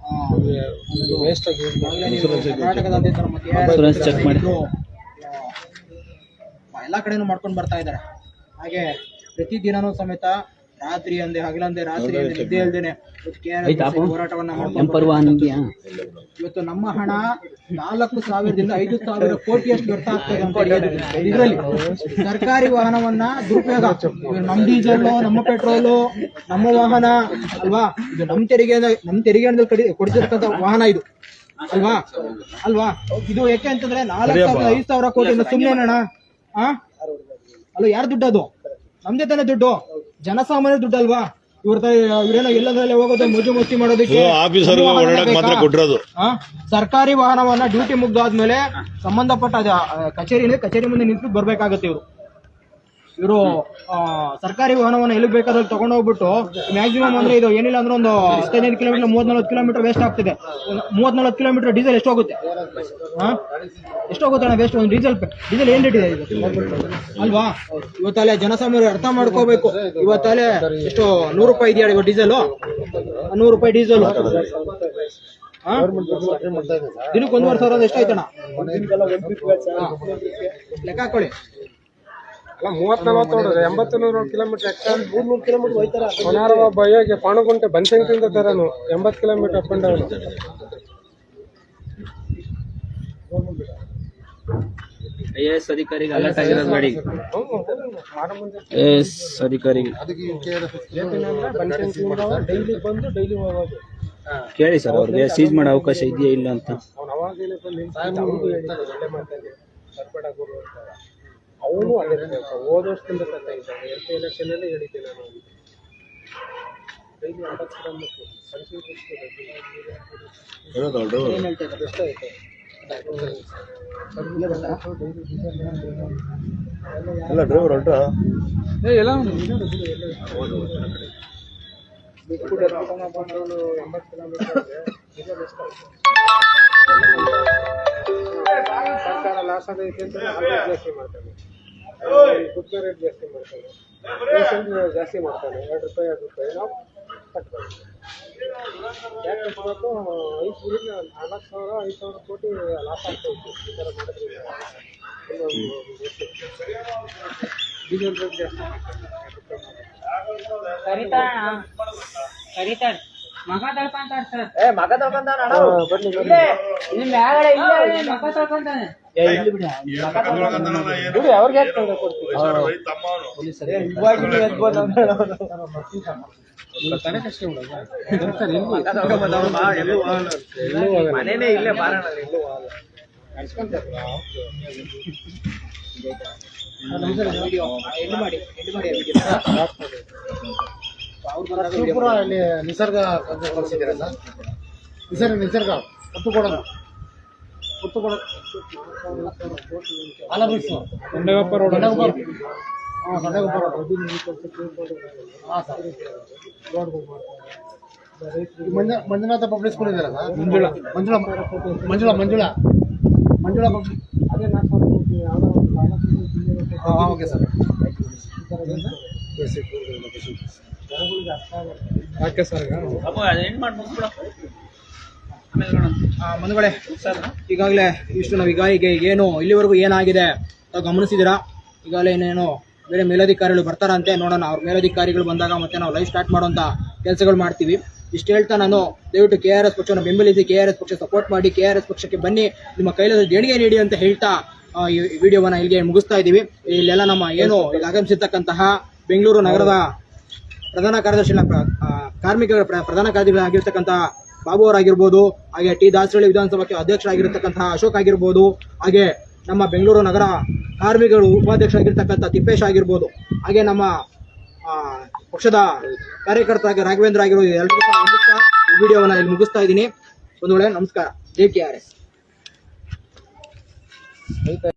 [SPEAKER 2] ಕರ್ನಾಟಕದಾದ್ಯಂತ
[SPEAKER 1] ಇನ್ಶೂರೆನ್ಸ್ ಚೆಕ್ ಮಾಡಿ
[SPEAKER 2] ಎಲ್ಲ ಕಡೆನೂ ಮಾಡ್ಕೊಂಡು ಬರ್ತಾ ಇದ್ದಾರೆ. ಹಾಗೆ ಪ್ರತಿ ದಿನಾನು ಸಮೇತ ರಾತ್ರಿ ಅಂದೆ ಹಗಲಂದೆ ರಾತ್ರಿ ಅಂದೆ ನಿದ್ದೆ ಇಲ್ದೇನೆ ಹೋರಾಟವನ್ನ ಮಾಡ್ಕೊಂಡು
[SPEAKER 1] ವಾಹನ
[SPEAKER 2] ಇವತ್ತು ನಮ್ಮ ಹಣ ನಾಲ್ಕು ಸಾವಿರದಿಂದ ಐದು ಸಾವಿರ ಕೋಟಿಯಷ್ಟು ವ್ಯರ್ಥ ಆಗ್ತದೆ ಇದರಲ್ಲಿ ಸರ್ಕಾರಿ ವಾಹನವನ್ನ ದುರುಪಯೋಗ. ನಮ್ಮ ಡೀಸೆಲ್ ನಮ್ಮ ಪೆಟ್ರೋಲು ನಮ್ಮ ವಾಹನ ಅಲ್ವಾ? ಇದು ನಮ್ಮ ತೆರಿಗೆ ನಮ್ಮ ತೆರಿಗೆಯಿಂದ ಕಡಿ ಕೊಡ್ತಿರ್ತಕ್ಕಂಥ ವಾಹನ ಇದು. ಅಲ್ವಾ? ಅಲ್ವಾ? ಇದು ಯಾಕೆ ಅಂತಂದ್ರೆ ನಾಲ್ಕು ಸಾವಿರ ಐದು ಸಾವಿರ ಕೋಟಿ ಸುಮ್ಮನೆ ಅಣ್ಣ ಹ ಅಲ್ಲ ಯಾರು ದುಡ್ಡು ಅದು? ನಮ್ದೇ ತಾನೇ ದುಡ್ಡು. ಜನಸಾಮಾನ್ಯ ದುಡ್ಡು ಅಲ್ವಾ ಇವ್ರ ಇವ್ರೇನೋ ಇಲ್ಲದಲ್ಲಿ ಹೋಗೋದು ಮೋಜು ಮಸ್ತಿ ಮಾಡೋದಕ್ಕೆ
[SPEAKER 3] ಆಫೀಸರ್
[SPEAKER 2] ವಾಹನ
[SPEAKER 3] ಓಡಾಡಕ್ ಮಾತ್ರ ಕೊಟ್ಟಿರೋದು.
[SPEAKER 2] ಆ? ಸರ್ಕಾರಿ ವಾಹನವನ್ನ ಡ್ಯೂಟಿ ಮುಗ್ದಾದ್ಮೇಲೆ ಸಂಬಂಧಪಟ್ಟ ಕಚೇರಿ ಕಚೇರಿ ಮುಂದೆ ನಿಂತು ಬರ್ಬೇಕಾಗತ್ತೆ ಇವರು. ಇವರು ಸರ್ಕಾರಿ ವಾಹನವನ್ನು ಎಲ್ಲಿ ಬೇಕಾದ್ರೆ ತಗೊಂಡು ಹೋಗ್ಬಿಟ್ಟು ಮ್ಯಾಕ್ಸಿಮಮ್ ಅಂದ್ರೆ ಇದು ಏನಿಲ್ಲ ಅಂದ್ರೆ ಒಂದು ಹದಿನೈದು ಕಿಲೋಮೀಟರ್ ಮೂವತ್ ನಲ್ವತ್ತು ಕಿಲೋಮೀಟರ್ ವೇಸ್ಟ್ ಆಗ್ತಿದೆ. ಮೂವತ್ ನಲ್ವತ್ತು ಕಿಲೋಮೀಟರ್ ಡೀಸೆಲ್ ಎಷ್ಟು ಹೋಗುತ್ತೆ? ಎಷ್ಟು ಹೋಗುತ್ತೆ ಅಣ್ಣ ವೇಸ್ಟ್ ಒಂದು ಡೀಸೆಲ್ ಡೀಸೆಲ್ ಏನ್ ರೇಟ್ ಇದೆ ಅಲ್ವಾ? ಇವತ್ತಲ್ಲೇ ಜನಸಾಮಾನ್ಯರು ಅರ್ಥ ಮಾಡ್ಕೋಬೇಕು. ಇವತ್ತಲ್ಲೇ ಎಷ್ಟು, ನೂರು ರೂಪಾಯಿ ಇದೆಯಾ ಇವಾಗ ಡೀಸೆಲ್ ನೂರು ರೂಪಾಯಿ ಡೀಸೆಲ್ ದಿನಕ್ಕೆ ಒಂದೂವರೆ ಸಾವಿರ ಎಷ್ಟಾಯ್ತಣ್ಣ. ಲೆಕ್ಕ ಹಾಕೊಳ್ಳಿ.
[SPEAKER 5] ಅಲ್ಲ ಮೂವತ್ ನಲ್ವತ್ತು ನೋಡಿದ್ರೆ ಎಂಬತ್ತು ನೂರು ಕಿಲೋಮೀಟರ್ ಎಕ್ಸ್ಟ್ರಾ ಮೂರ್ ನೂರು ಕಿಲೋಮೀಟರ್ ಹೋಯ್ತಾರ. ಬಯ್ಯೋಗೆ ಪಾಣಗುಂಟೆ ಬನಶಂಕರಿಂದ ತರನು ಎಂಬತ್ತು kilometre up and down
[SPEAKER 1] I A S ಅಧಿಕಾರಿಗೆ ಅಲರ್ಟ್ ಆಗಿರೋದು ಗಾಡಿ ಐ ಎ ಎಸ್ ಅಧಿಕಾರಿಗೆ.
[SPEAKER 5] ಡೈಲಿ ಬಂದು ಡೈಲಿ ಹೋಗೋದು
[SPEAKER 1] ಕೇಳಿ ಸರ್ ಅವ್ರಿಗೆ ಸೀಜ್ ಮಾಡೋ ಅವಕಾಶ ಇದೆಯಾ ಇಲ್ಲ ಅಂತ.
[SPEAKER 5] ಅವ್ನು ಒಳ್ಳೆ ಮಾತಾಡಿ ಬರ್ಬೇಡ ಗುರು ಅಂತ. ಅವನು ಅದೇ ಕೆಲಸ ಹೋದ ವರ್ಷದಿಂದ ತರ್ತಾ ಇದ್ದಾನೆ ಎಲ್ ಪಿ ಎಲೆಕ್ಷನ್ ಅಲ್ಲಿ ಹೇಳಿದ್ದೆ ನಾನು ಡೈಲಿ ಎಷ್ಟಾಯ್ತು
[SPEAKER 2] ಇಲ್ಲೇ ಬರ್ತಾರಾ?
[SPEAKER 3] ಎಲ್ಲ ಡ್ರೈವರ್ ಹೊರಟ
[SPEAKER 5] ಎಂಬತ್ತು ಕಿಲೋಮೀಟರ್ ಸರ್ಕಾರ ಲಾಸ್ ಆಗೈತೆ ಅಂತ ರೇಟ್ ಜಾಸ್ತಿ ಮಾಡ್ತಾನೆ ಗುಡ್ಡ ರೇಟ್ ಜಾಸ್ತಿ ಮಾಡ್ತಾನೆ ರೇಷನ್ ಜಾಸ್ತಿ ಮಾಡ್ತಾನೆ ಎರಡು ರೂಪಾಯಿ ಎರಡು ರೂಪಾಯಿ ನಾವು ಕಟ್ಬೇಕು ಯಾಕೆ ಕಟ್ಬೇಕು? ಐದು ಊರಿಗೆ ನಾಲ್ಕು ಸಾವಿರ ಐದು ಸಾವಿರ ಕೋಟಿ ಲಾಸ್ ಆಗ್ತಾ ಇತ್ತು. ಈ ಥರ ಜಾಸ್ತಿ ಡೀಸೆಲ್ ರೇಟ್ ಜಾಸ್ತಿ ಬನ್ನಿ ಬಿಡಿ. ಅವ್ರಿಗೆ ಯಾಕೆ ತೊಂದ್ರೆ ಕೊಡ್ತೀವಿ ತಾನೇ ಕಷ್ಟ ಮನೇನೆ ಇಲ್ಲೇ ಬಾರಣ ಎಲ್ಲೂ ಹೋಗಲ್ಲ.
[SPEAKER 2] ವಿಡಿಯೋ ಎಲ್ಲಿ ಮಾಡಿ ಎಲ್ಲಿ ಮಾಡಿ?
[SPEAKER 5] ಶಿವಪುರ ಅಲ್ಲಿ ನಿಸರ್ಗ ಕಳಿಸಿದ್ದೀರಾ ಸರ್? ನಿಸರ್ಗ ನಿಸರ್ಗ. ಒತ್ತು ಕೊಡೋಣ ಒತ್ತು ಕೊಡ ಆಲಬಿಸು ಗಂಡಗಪ್ಪ ರೋಡ್ ಹಾಂ ಗಂಡಗಪ್ಪ ರೋಡ್. ಹಾಂ sir Manju Manjunatha public school ಇದೆಯಲ್ಲ ಮಂಜುಳ. ಮಂಜುಳ ಮಂಜುಳ ಮಂಜುಳ. ಮಂಜುಳ ಪಬ್ಲಿಕ್. ಅದೇ ಹಾಂ ಓಕೆ ಸರ್. ಓಕೆ ಸರ್
[SPEAKER 1] ಮುಗಿಸ್ಬಿಡು.
[SPEAKER 2] ಬಂಧುಗಳೇ ಈಗಾಗಲೇ ಇಷ್ಟು ನಾವು ಈಗ ಈಗ ಏನು ಇಲ್ಲಿವರೆಗೂ ಏನಾಗಿದೆ ಅಂತ ಗಮನಿಸಿದಿರಾ ಈಗಾಗಲೇ ಏನೇನು ಬೇರೆ ಮೇಲಧಿಕಾರಿಗಳು ಬರ್ತಾರಂತೆ ನೋಡೋಣ. ಅವ್ರ ಮೇಲಧಿಕಾರಿಗಳು ಬಂದಾಗ ಮತ್ತೆ ನಾವು ಲೈವ್ ಸ್ಟಾರ್ಟ್ ಮಾಡುವಂಥ ಕೆಲಸಗಳು ಮಾಡ್ತೀವಿ. ಇಷ್ಟು ಹೇಳ್ತಾ ನಾನು ದಯವಿಟ್ಟು ಕೆ ಆರ್ ಎಸ್ ಪಕ್ಷವನ್ನು ಬೆಂಬಲಿಸಿ ಕೆ ಆರ್ ಎಸ್ ಪಕ್ಷ ಸಪೋರ್ಟ್ ಮಾಡಿ ಕೆ ಆರ್ ಎಸ್ ಪಕ್ಷಕ್ಕೆ ಬನ್ನಿ ನಿಮ್ಮ ಕೈಲಾದ ದೇಣಿಗೆ ನೀಡಿ ಅಂತ ಹೇಳ್ತಾ ಈ ವಿಡಿಯೋವನ್ನು ಇಲ್ಲಿಗೆ ಮುಗಿಸ್ತಾ ಇದ್ದೀವಿ. ಇಲ್ಲೆಲ್ಲ ನಮ್ಮ ಏನು ಇಲ್ಲಿ ಆಗಮಿಸಿರ್ತಕ್ಕಂತಹ ಬೆಂಗಳೂರು ನಗರದ ಪ್ರಧಾನ ಕಾರ್ಯದರ್ಶಿ ಕಾರ್ಮಿಕರ ಪ್ರಧಾನ ಕಾರ್ಯದರ್ಶಿ ಆಗಿರ್ತಕ್ಕಂಥ ಬಾಬು ಅವರಾಗಿರ್ಬೋದು, ಹಾಗೆ ಟಿ ದಾಸರಳ್ಳಿ ಅಧ್ಯಕ್ಷ ಅಧ್ಯಕ್ಷರಾಗಿರ್ತಕ್ಕಂತಹ ಅಶೋಕ್ ಆಗಿರ್ಬೋದು, ಹಾಗೆ ನಮ್ಮ ಬೆಂಗಳೂರು ನಗರ ಕಾರ್ಮಿಕರು ಉಪಾಧ್ಯಕ್ಷ ಆಗಿರ್ತಕ್ಕಂಥ ತಿಪ್ಪೇಶ್ ಆಗಿರ್ಬೋದು, ಹಾಗೆ ನಮ್ಮ ಪಕ್ಷದ ಕಾರ್ಯಕರ್ತ ಆಗಿ ರಾಘವೇಂದ್ರ ಆಗಿರೋ ಎಲ್ಲರಿಗೂ ವಂದಿಸ್ತಾ ಈ ವಿಡಿಯೋವನ್ನ ಇಲ್ಲಿ ಮುಗಿಸ್ತಾ ಇದ್ದೀನಿ. ಒಂದು ವೇಳೆ ನಮಸ್ಕಾರ. J K R S.